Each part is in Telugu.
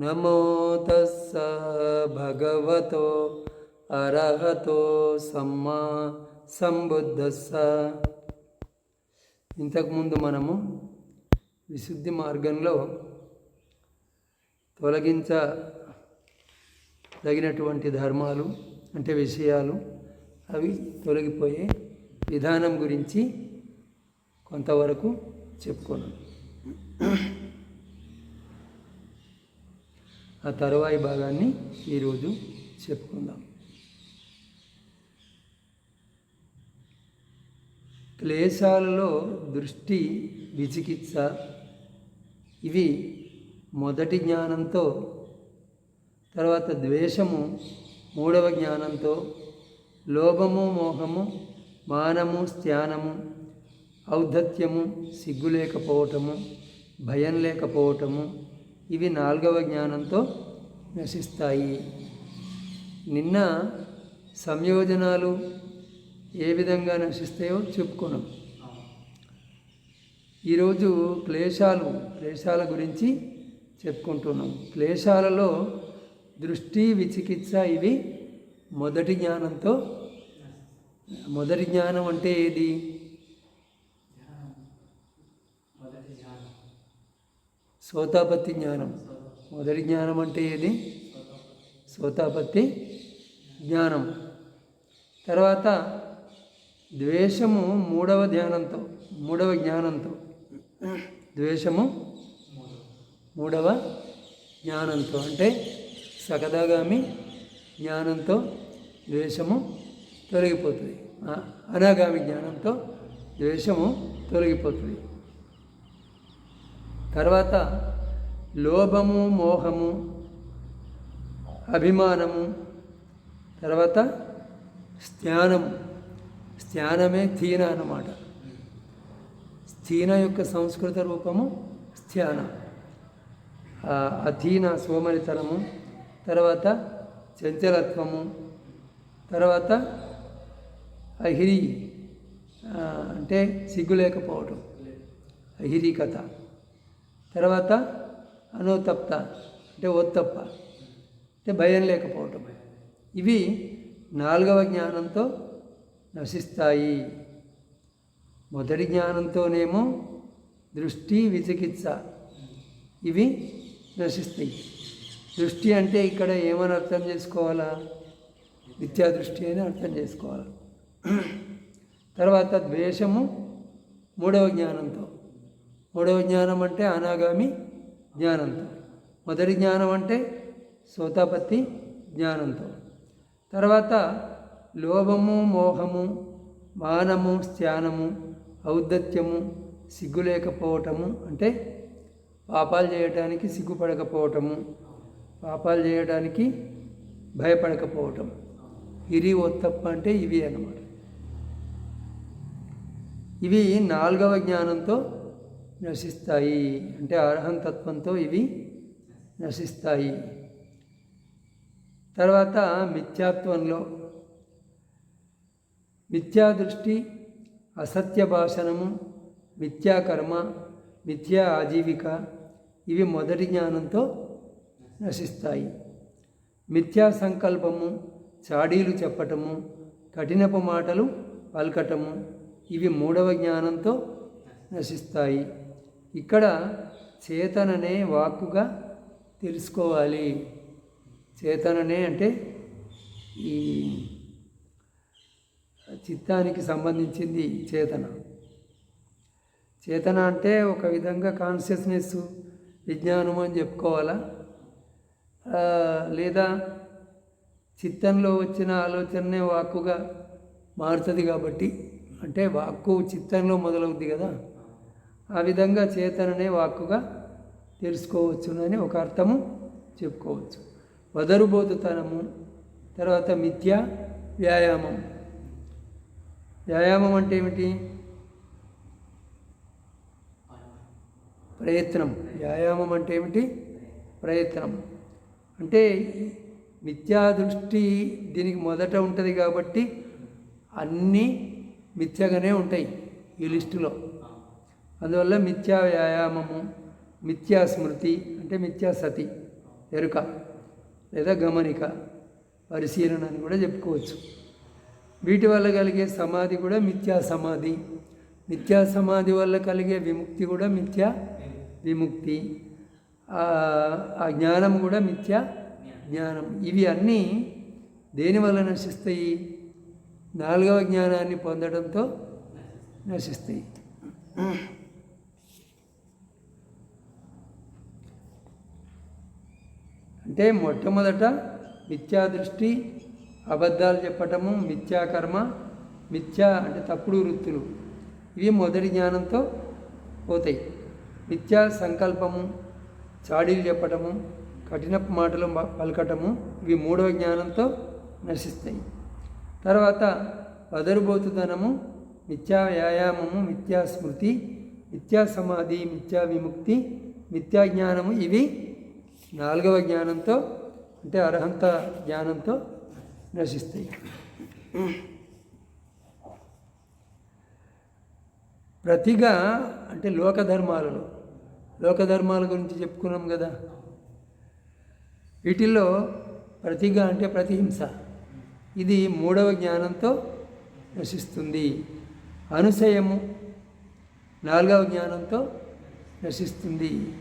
నమో తస్స భగవతో అర్హతో సమ్మా సంబుద్ధస్స. ఇంతకుముందు మనము విశుద్ధి మార్గంలో తొలగించ తగినటువంటి ధర్మాలు అంటే విషయాలు అవి తొలగిపోయే విధానం గురించి కొంతవరకు చెప్పుకున్నాం. ఆ తరువాయి భాగాన్ని ఈరోజు చెప్పుకుందాం. క్లేశాలలో దృష్టి విచికిత్స ఇవి మొదటి జ్ఞానంతో తర్వాత ద్వేషము మూడవ జ్ఞానంతో లోభము మోహము మానము స్థానము ఔద్ధత్యము సిగ్గు లేకపోవటము భయం లేకపోవటము ఇవి నాలుగవ జ్ఞానంతో నశిస్తాయి. నిన్న సంయోజనాలు ఏ విధంగా నశిస్తాయో చెప్పుకున్నాం. ఈరోజు క్లేశాలు క్లేశాల గురించి చెప్పుకుంటున్నాం. క్లేశాలలో దృష్టి విచికిత్స ఇవి మొదటి జ్ఞానంతో మొదటి జ్ఞానం అంటే ఏది? సోతాపత్తి జ్ఞానం. మొదటి జ్ఞానం అంటే ఏది? సోతాపత్తి జ్ఞానం. తర్వాత ద్వేషము మూడవ ధ్యానంతో మూడవ జ్ఞానంతో. ద్వేషము మూడవ జ్ఞానంతో. అంటే సకదాగామి జ్ఞానంతో ద్వేషము తొలగిపోతుంది. అనాగామి జ్ఞానంతో ద్వేషము తొలగిపోతుంది. తర్వాత లోభము మోహము అభిమానము తర్వాత స్థానము. స్థానమే థీన అన్నమాట. స్థీన యొక్క సంస్కృత రూపము స్థాన. అధీన సోమరితనము తర్వాత చంచలత్వము తర్వాత అహిరి అంటే సిగ్గు లేకపోవటం అహిరి కథ తర్వాత అనుతప్త అంటే ఒత్తప్ప అంటే భయం లేకపోవటం. ఇవి నాలుగవ జ్ఞానంతో నశిస్తాయి. మొదటి జ్ఞానంతోనేమో దృష్టి విచికిత్స ఇవి నశిస్తాయి. దృష్టి అంటే ఇక్కడ ఏమని అర్థం చేసుకోవాలా? విద్యా దృష్టి అని అర్థం చేసుకోవాలి? తర్వాత ద్వేషము మూడవ జ్ఞానంతో. మూడవ జ్ఞానం అంటే అనాగామి జ్ఞానంతో. మొదటి జ్ఞానం అంటే సోతాపత్తి జ్ఞానంతో. తర్వాత లోభము మోహము మానము స్థానము ఔద్ధత్యము సిగ్గు లేకపోవటము అంటే పాపాలు చేయడానికి సిగ్గుపడకపోవటము పాపాలు చేయడానికి భయపడకపోవటం. ఇరి ఒత్తప్ప అంటే ఇవి అన్నమాట. ఇవి నాలుగవ జ్ఞానంతో నశిస్తాయి అంటే అర్హంతత్వంతో ఇవి నశిస్తాయి. తర్వాత మిథ్యాత్వంలో. మిథ్యాదృష్టి అసత్య భాషణము మిథ్యాకర్మ మిథ్యా ఆజీవిక ఇవి మొదటి జ్ఞానంతో నశిస్తాయి. మిథ్యా సంకల్పము చాడీలు చెప్పటము కఠినపు మాటలు పలకటము ఇవి మూడవ జ్ఞానంతో నశిస్తాయి. ఇక్కడ చేతననే వాక్కుగా తెలుసుకోవాలి. చేతననే అంటే ఈ చిత్తానికి సంబంధించింది చేతన. చేతన అంటే ఒక విధంగా కాన్షియస్నెస్ విజ్ఞానం అని చెప్పుకోవాలా? లేదా చిత్తంలో వచ్చిన ఆలోచననే వాక్కుగా మారుతుంది కాబట్టి అంటే వాక్కు చిత్తంలో మొదలవుద్ది కదా? ఆ విధంగా చేతననే వాక్కుగా తెలుసుకోవచ్చునని ఒక అర్థము చెప్పుకోవచ్చు. వదరుబోతుతనము తర్వాత మిథ్య వ్యాయామం. వ్యాయామం అంటే ఏమిటి? ప్రయత్నం. వ్యాయామం అంటే ఏమిటి? ప్రయత్నం. అంటే మిథ్యా దృష్టి దీనికి మొదట ఉంటుంది కాబట్టి అన్నీ మిథ్యగానే ఉంటాయి ఈ లిస్టులో. అందువల్ల మిథ్యా వ్యాయామము మిథ్యా స్మృతి అంటే మిథ్యా సతి ఎరుక లేదా గమనిక పరిశీలన అని కూడా చెప్పుకోవచ్చు. వీటి వల్ల కలిగే సమాధి కూడా మిథ్యా సమాధి. మిథ్యా సమాధి వల్ల కలిగే విముక్తి కూడా మిథ్యా విముక్తి. ఆ జ్ఞానం కూడా మిథ్యా జ్ఞానం. ఇవి అన్నీ దేని వల్ల నశిస్తాయి? నాలుగవ జ్ఞానాన్ని పొందడంతో నశిస్తాయి. అంటే మొట్టమొదట మిథ్యా దృష్టి అబద్ధాలు చెప్పటము మిథ్యాకర్మ మిథ్యా అంటే తప్పుడు వృత్తులు. ఇవి మొదటి జ్ఞానంతో పోతాయి. మిథ్యా సంకల్పము చాడీలు చెప్పటము కఠినపు మాటలు పలకటము ఇవి మూడవ జ్ఞానంతో నశిస్తాయి. తర్వాత వదరుబోతుదనము మిథ్యా వ్యాయామము మిథ్యా స్మృతి మిథ్యా సమాధి మిథ్యా విముక్తి మిథ్యా జ్ఞానము ఇవి నాలుగవ జ్ఞానంతో అంటే అర్హంత జ్ఞానంతో నశిస్తాయి. ప్రతిగా అంటే లోకధర్మాలలో లోకధర్మాల గురించి చెప్పుకున్నాం కదా. వీటిల్లో ప్రతిగా అంటే ప్రతిహింస. ఇది మూడవ జ్ఞానంతో నశిస్తుంది. అనుసయము నాలుగవ జ్ఞానంతో నశిస్తుంది.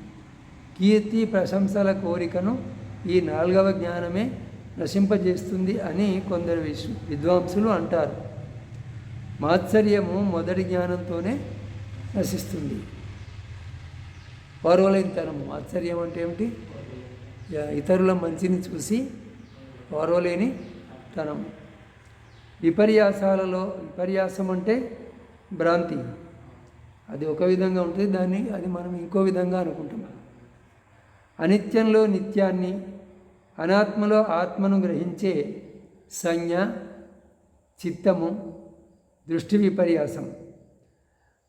కీర్తి ప్రశంసల కోరికను ఈ నాలుగవ జ్ఞానమే నశింపజేస్తుంది అని కొందరు విశ్వ విద్వాంసులు అంటారు. మాత్సర్యము మొదటి జ్ఞానంతోనే నశిస్తుంది. పౌరవలేనితనము ఆశ్చర్యం అంటే ఏమిటి? ఇతరుల మంచిని చూసి పౌరవలేని తనం. విపర్యాసాలలో విపర్యాసం అంటే భ్రాంతి. అది ఒక విధంగా ఉంటుంది దాన్ని అది మనం ఇంకో విధంగా అనుకుంటాం అనిత్యంలో నిత్యాన్ని అనాత్మలో ఆత్మను గ్రహించే సంజ్ఞ చిత్తము దృష్టి విపర్యాసం.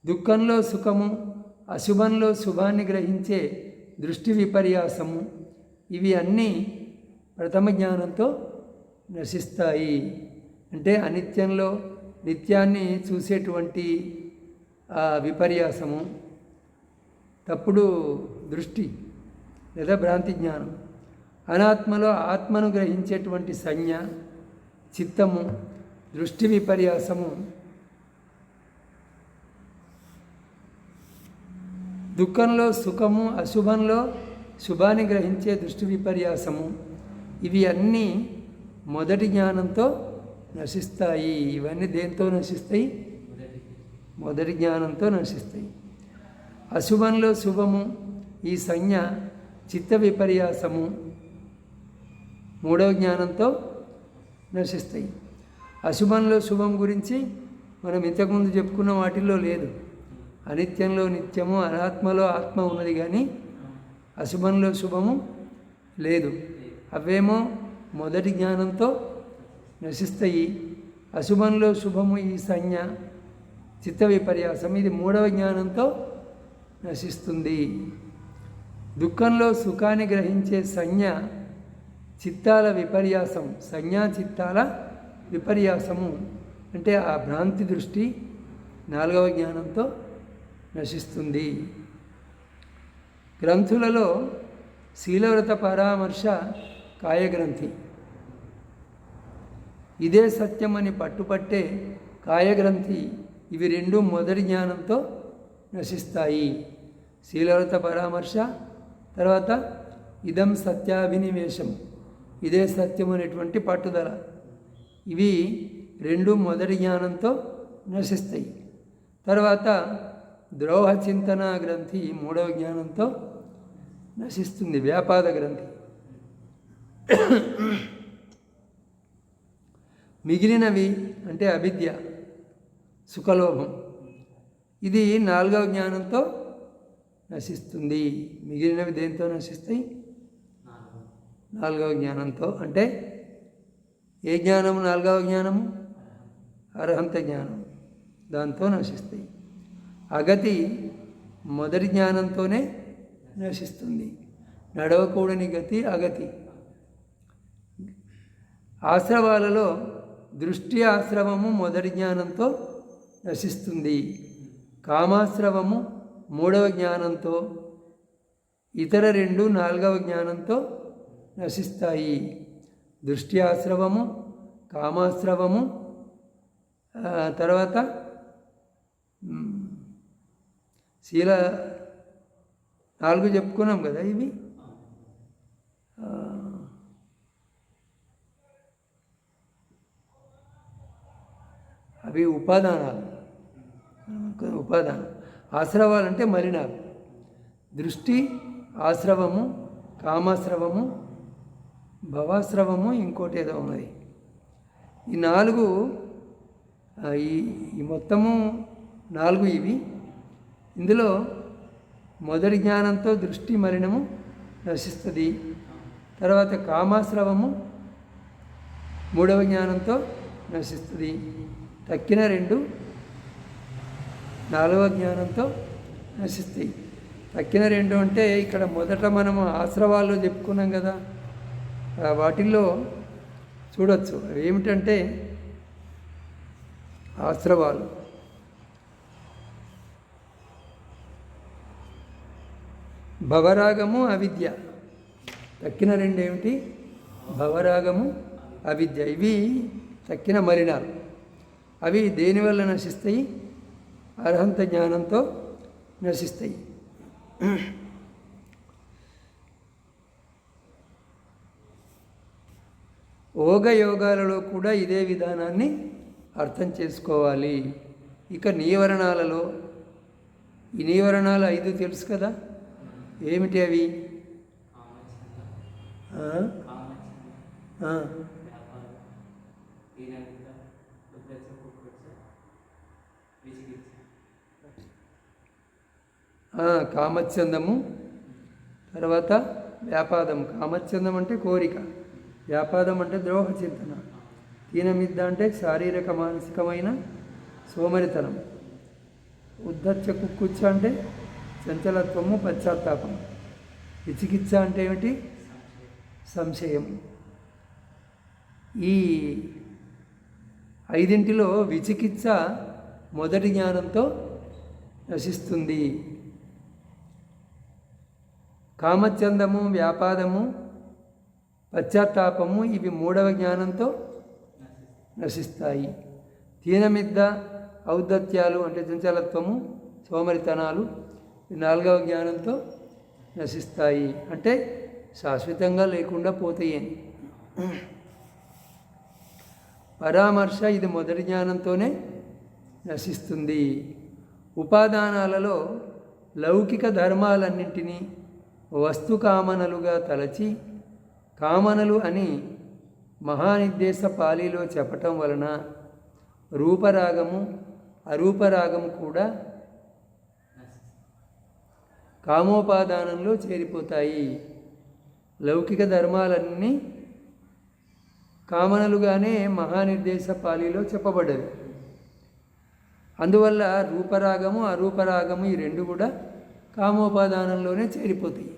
దుఃఖంలో సుఖము అశుభంలో శుభాన్ని గ్రహించే దృష్టి విపర్యాసము ఇవి అన్నీ ప్రథమ జ్ఞానంతో నశిస్తాయి. అంటే అనిత్యంలో నిత్యాన్ని చూసేటువంటి ఆ విపర్యాసము తప్పుడు దృష్టి. లేదా భ్రాంతి జ్ఞానం. అనాత్మలో ఆత్మను గ్రహించేటువంటి సంజ్ఞ చిత్తము దృష్టి విపర్యాసము దుఃఖంలో సుఖము అశుభంలో శుభాన్ని గ్రహించే దృష్టి విపర్యాసము ఇవి అన్నీ మొదటి జ్ఞానంతో నశిస్తాయి. ఇవన్నీ దేంతో నశిస్తాయి? మొదటి జ్ఞానంతో నశిస్తాయి. అశుభంలో శుభము ఈ సంజ్ఞ చిత్త విపర్యాసము మూడవ జ్ఞానంతో నశిస్తాయి. అశుభంలో శుభం గురించి మనం ఇంతకుముందు చెప్పుకున్న వాటిల్లో లేదు. అనిత్యంలో నిత్యము అనాత్మలో ఆత్మ ఉన్నది కానీ అశుభంలో శుభము లేదు. అవేమో మొదటి జ్ఞానంతో నశిస్తాయి. అశుభంలో శుభము ఈ సంజ్ఞ చిత్త విపర్యాసం ఇది మూడవ జ్ఞానంతో నశిస్తుంది. దుఃఖంలో సుఖాన్ని గ్రహించే సంజ్ఞ చిత్తాల విపర్యాసం. సంజ్ఞా చిత్తాల విపర్యాసము అంటే ఆ భ్రాంతి దృష్టి నాలుగవ జ్ఞానంతో నశిస్తుంది. గ్రంథులలో శీలవ్రత పరామర్శ కాయగ్రంథి. ఇదే సత్యమని పట్టుపట్టే కాయగ్రంథి ఇవి రెండు మొదటి జ్ఞానంతో నశిస్తాయి. శీలవ్రత పరామర్శ తర్వాత ఇదం సత్యాభినివేశం. ఇదే సత్యం అనేటువంటి పట్టుదల. ఇవి రెండు మొదటి జ్ఞానంతో నశిస్తాయి. తర్వాత ద్రోహ చింతన గ్రంథి మూడవ జ్ఞానంతో నశిస్తుంది వ్యాపాద గ్రంథి. మిగిలినవి అంటే అవిద్య సుఖలోభం. ఇది నాలుగవ జ్ఞానంతో నశిస్తుంది. మిగిలినవి దేంతో నశిస్తాయి? నాలుగవ జ్ఞానంతో. అంటే ఏ జ్ఞానము? నాలుగవ జ్ఞానము? అర్హంత జ్ఞానం దాంతో నశిస్తాయి. అగతి మొదటి జ్ఞానంతోనే నశిస్తుంది. నడవకూడని గతి అగతి. ఆశ్రవాలలో దృష్టి ఆశ్రవము మొదటి జ్ఞానంతో నశిస్తుంది. కామాశ్రవము మూడవ జ్ఞానంతో ఇతర రెండు నాలుగవ జ్ఞానంతో నశిస్తాయి. దృష్టి ఆశ్రవము కామాశ్రవము తర్వాత శీల నాలుగు చెప్పుకున్నాం కదా ఇవి? అవి ఉపాదానాలు. ఉపాదానం. ఆశ్రవాలంటే మలినాలు. దృష్టి ఆశ్రవము కామాశ్రవము భవాశ్రవము ఇంకోటి ఏదో ఉన్నది. ఈ నాలుగు ఈ ఈ మొత్తము నాలుగు ఇవి. ఇందులో మొదటి జ్ఞానంతో దృష్టి మలినము నశిస్తుంది. తర్వాత కామాశ్రవము మూడవ జ్ఞానంతో నశిస్తుంది. తక్కిన రెండు నాలుగవ జ్ఞానంతో నశిస్తాయి. తక్కిన రెండు అంటే ఇక్కడ మొదట మనము ఆశ్రవాల్లో చెప్పుకున్నాం కదా. వాటిల్లో చూడొచ్చు. అవి ఏమిటంటే ఆశ్రవాలు. భవరాగము అవిద్య. తక్కిన రెండు ఏమిటి? భవరాగము అవిద్య. ఇవి తక్కిన మలినాలు. అవి దేనివల్ల నశిస్తాయి? అర్హంత జ్ఞానంతో నశిస్తాయి ఓగ యోగాలలో కూడా ఇదే విధానాన్ని అర్థం చేసుకోవాలి. ఇక నీవరణాలలో ఈ నీవరణాలు ఐదు తెలుసు కదా? ఏమిటి అవి? ఆ? కామచ్ఛందము. కామచ్చందము తర్వాత వ్యాపాదం కామచ్ఛందం అంటే కోరిక. వ్యాపాదం అంటే ద్రోహ చింతన. దీనమిద్ద అంటే శారీరక మానసికమైన సోమరితనం. ఉద్ధచ్చ కుక్కుచ్చ అంటే చంచలత్వము పశ్చాత్తాపం. విచికిత్స అంటే ఏమిటి? సంశయం ఈ ఐదింటిలో విచికిత్స మొదటి జ్ఞానంతో నశిస్తుంది. కామచందము వ్యాపాదము పశ్చాత్తాపము ఇవి మూడవ జ్ఞానంతో నశిస్తాయి. తీనమిద్ద ఔద్ధత్యాలు అంటే చంచలత్వము సోమరితనాలు నాలుగవ జ్ఞానంతో నశిస్తాయి. అంటే శాశ్వతంగా లేకుండా పోతాయి పరామర్శ ఇది మొదటి జ్ఞానంతోనే నశిస్తుంది. ఉపాదానాలలో లౌకిక ధర్మాలన్నింటినీ వస్తు కామనలుగా తలచి కామనలు అని మహానిర్దేశ పాలీలో చెప్పటం వలన రూపరాగము అరూపరాగము కూడా కామోపాదానంలో చేరిపోతాయి. లౌకిక ధర్మాలన్నీ కామనలుగానే మహానిర్దేశ పాలీలో చెప్పబడ్డవి. అందువల్ల రూపరాగము అరూపరాగము ఈ రెండు కూడా కామోపాదానంలోనే చేరిపోతాయి.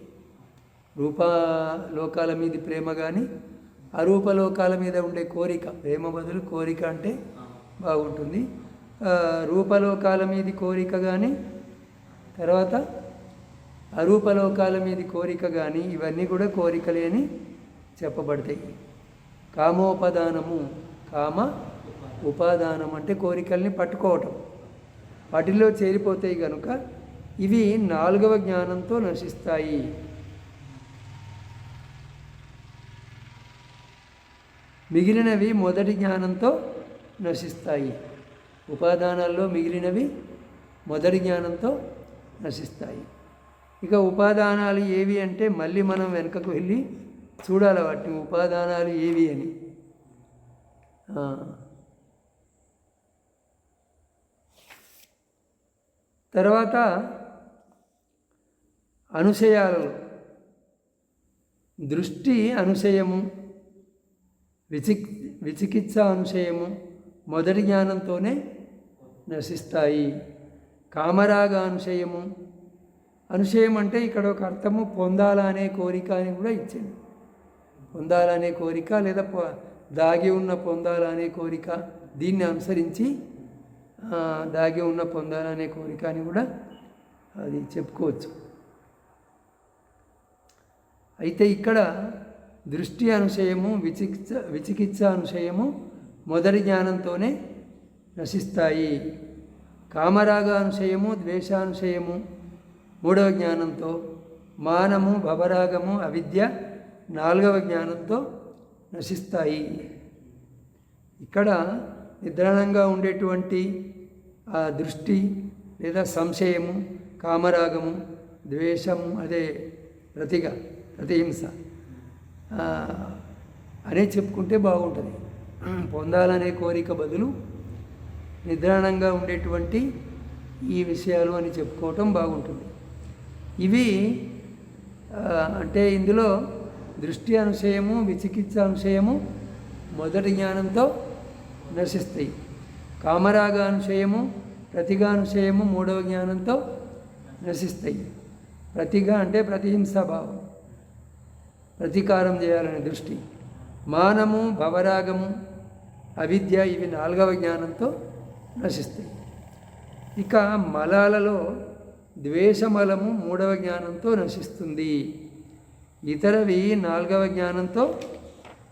రూప లోకాల మీద ప్రేమ కానీ అరూప లోకాల మీద ఉండే కోరిక ప్రేమ బదులు కోరిక అంటే బాగుంటుంది. రూపలోకాల మీది కోరిక కానీ తర్వాత అరూపలోకాల మీది కోరిక కానీ ఇవన్నీ కూడా కోరికలే అని చెప్పబడతాయి. కామోపదానము కామ ఉపాదానం అంటే కోరికల్ని పట్టుకోవటం. వాటిల్లో చేరిపోతాయి కనుక ఇవి నాలుగవ జ్ఞానంతో నశిస్తాయి. మిగిలినవి మొదటి జ్ఞానంతో నశిస్తాయి. ఉపాదానాల్లో మిగిలినవి మొదటి జ్ఞానంతో నశిస్తాయి. ఇక ఉపాదానాలు ఏవి అంటే మళ్ళీ మనం వెనుకకు వెళ్ళి చూడాలి వాటిని. ఉపాదానాలు ఏవి అని. తర్వాత అనుశయాలలో దృష్టి అనుశయము విచిక్ విచికిత్స అనుశయము మొదటి జ్ఞానంతోనే నశిస్తాయి. కామరాగ అనుశయము. అనుశయం అంటే ఇక్కడ ఒక అర్థము పొందాలనే కోరిక అని కూడా ఇచ్చింది. పొందాలనే కోరిక లేదా పొ- దాగి ఉన్న పొందాలనే కోరిక దీన్ని అనుసరించి దాగి ఉన్న పొందాలనే కోరిక అని కూడా అది చెప్పుకోవచ్చు. అయితే ఇక్కడ దృష్టి అనుశయము విచికిత్స విచికిత్స అనుశయము మొదటి జ్ఞానంతోనే నశిస్తాయి. కామరాగ అనుశయము ద్వేషానుశయము మూడవ జ్ఞానంతో మానము భవరాగము అవిద్య నాలుగవ జ్ఞానంతో నశిస్తాయి. ఇక్కడ నిద్రాణంగా ఉండేటువంటి ఆ దృష్టి లేదా సంశయము కామరాగము ద్వేషము అదే ప్రతిగా ప్రతిహింస ఆ, అనే చెప్పుకుంటే బాగుంటుంది. పొందాలనే కోరిక బదులు నిద్రాణంగా ఉండేటువంటి ఈ విషయాలు అని చెప్పుకోవటం బాగుంటుంది. ఇవి అంటే ఇందులో దృష్టి అనుశయము విచికిత్స అనుశయము మొదటి జ్ఞానంతో నశిస్తాయి. కామరాగ అనుశయము ప్రతిగానుశయము మూడవ జ్ఞానంతో నశిస్తాయి. ప్రతిగా అంటే ప్రతిహింసా భావం. ప్రతీకారం చేయాలనే దృష్టి. మానము భవరాగము అవిద్య ఇవి నాలుగవ జ్ఞానంతో నశిస్తాయి. ఇక మలాలలో ద్వేషమలము మూడవ జ్ఞానంతో నశిస్తుంది. ఇతరవి నాలుగవ జ్ఞానంతో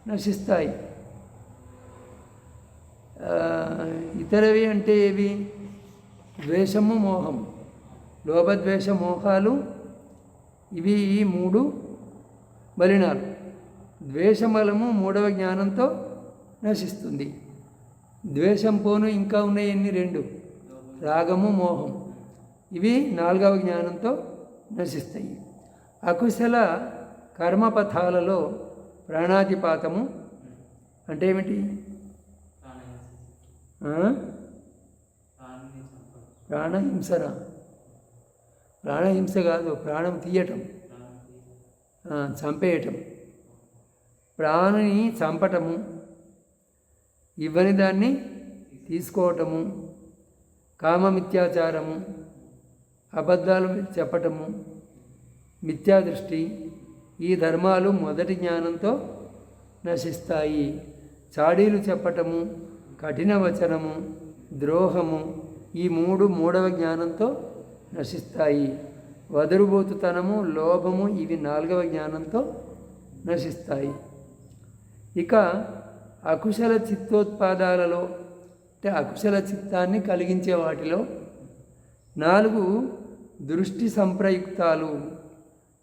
నశిస్తాయి. ఇతరవి అంటే ఏవి? ద్వేషము మోహము. లోభద్వేష మోహాలు. ఇవి ఈ మూడు మలినాలు ద్వేషమలము మూడవ జ్ఞానంతో నశిస్తుంది. ద్వేషం పోను ఇంకా ఉన్నాయి ఎన్ని రెండు. రాగము మోహం. ఇవి నాలుగవ జ్ఞానంతో నశిస్తాయి. అకుశల కర్మపథాలలో ప్రాణాతిపాతము అంటే ఏమిటి? ప్రాణహింసరా ప్రాణహింస కాదు ప్రాణం తీయటం. చంపేయటం. ప్రాణిని చంపటము. ఇవ్వని దాన్ని తీసుకోవటము. కామమిథ్యాచారము అబద్ధాలు చెప్పటము. మిథ్యాదృష్టి. ఈ ధర్మాలు మొదటి జ్ఞానంతో నశిస్తాయి. చాడీలు చెప్పటము. కఠిన వచనము. ద్రోహము. ఈ మూడు మూడవ జ్ఞానంతో నశిస్తాయి. వదరుబోతుతనము లోభము ఇవి నాలుగవ జ్ఞానంతో నశిస్తాయి. ఇక అకుశల చిత్తోత్పాదాలలో అంటే అకుశల చిత్తాన్ని కలిగించే వాటిలో నాలుగు దృష్టి సంప్రయుక్తాలు.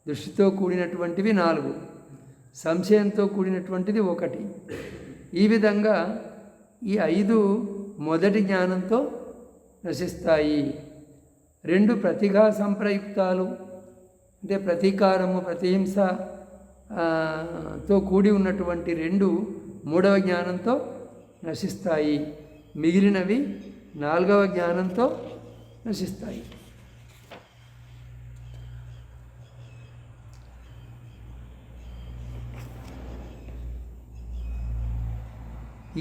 దృష్టితో కూడినటువంటివి నాలుగు సంశయంతో కూడినటువంటిది ఒకటి. ఈ విధంగా ఈ ఐదు మొదటి జ్ఞానంతో నశిస్తాయి. రెండు ప్రతిఘా సంప్రయుక్తాలు అంటే ప్రతీకారము ప్రతిహింస తో కూడి ఉన్నటువంటి రెండు మూడవ జ్ఞానంతో నశిస్తాయి. మిగిలినవి నాలుగవ జ్ఞానంతో నశిస్తాయి.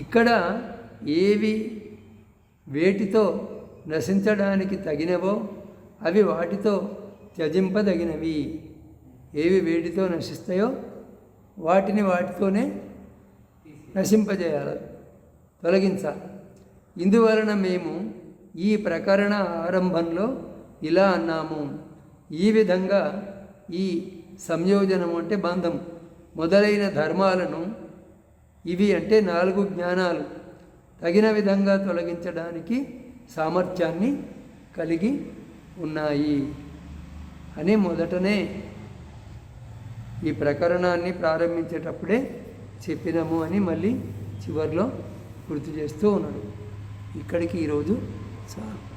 ఇక్కడ ఏవి వేటితో నశించడానికి తగినవో అవి వాటితో త్యజింపదగినవి. ఏవి వేడితో నశిస్తాయో వాటిని వాటితోనే నశింపజేయాలి. తొలగించాలి ఇందువలన మేము ఈ ప్రకరణ ఆరంభంలో ఇలా అన్నాము. ఈ విధంగా ఈ సంయోజనం అంటే బంధం మొదలైన ధర్మాలను ఇవి అంటే నాలుగు జ్ఞానాలు. తగిన విధంగా తొలగించడానికి సామర్థ్యాన్ని కలిగి ఉన్నాయి అని మొదటనే ఈ ప్రకరణాన్ని ప్రారంభించేటప్పుడే చెప్పినాము అని మళ్ళీ చివరిలో గుర్తు చేస్తూ ఉన్నాడు. ఇక్కడికి ఈరోజు చాలు